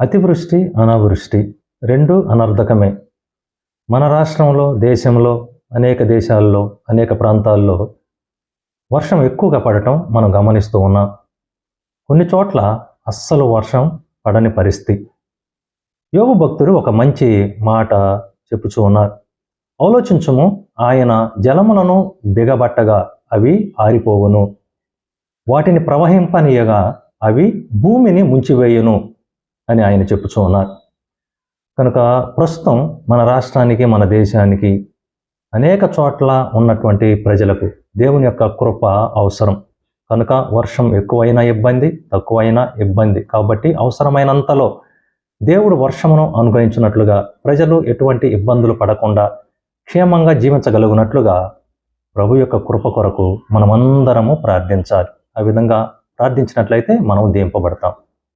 అతివృష్టి అనావృష్టి రెండు అనర్థకమే. మన రాష్ట్రంలో దేశంలో అనేక దేశాల్లో అనేక ప్రాంతాల్లో వర్షం ఎక్కువగా పడటం మనం గమనిస్తూ ఉన్నాం. కొన్ని చోట్ల అస్సలు వర్షం పడని పరిస్థితి. యోగ భక్తుడు ఒక మంచి మాట చెప్పుచూ ఉన్నారు. ఆలోచించుము ఆయన జలములను బిగబట్టగా అవి ఆరిపోవును. వాటిని ప్రవహింపనీయగా అవి భూమిని ముంచివేయును. అని ఆయన చెప్పుచూ ఉన్నారు. కనుక ప్రస్తుతం మన రాష్ట్రానికి మన దేశానికి అనేక చోట్ల ఉన్నటువంటి ప్రజలకు దేవుని యొక్క కృప అవసరం. కనుక వర్షం ఎక్కువైనా ఇబ్బంది తక్కువైనా ఇబ్బంది. కాబట్టి అవసరమైనంతలో దేవుడు వర్షమును అనుగ్రహించినట్లుగా ప్రజలు ఎటువంటి ఇబ్బందులు పడకుండా క్షేమంగా జీవించగలుగునట్లుగా ప్రభు యొక్క కృప కొరకు మనమందరము ప్రార్థించాలి. ఆ విధంగా ప్రార్థించినట్లయితే మనం దీంపబడతాం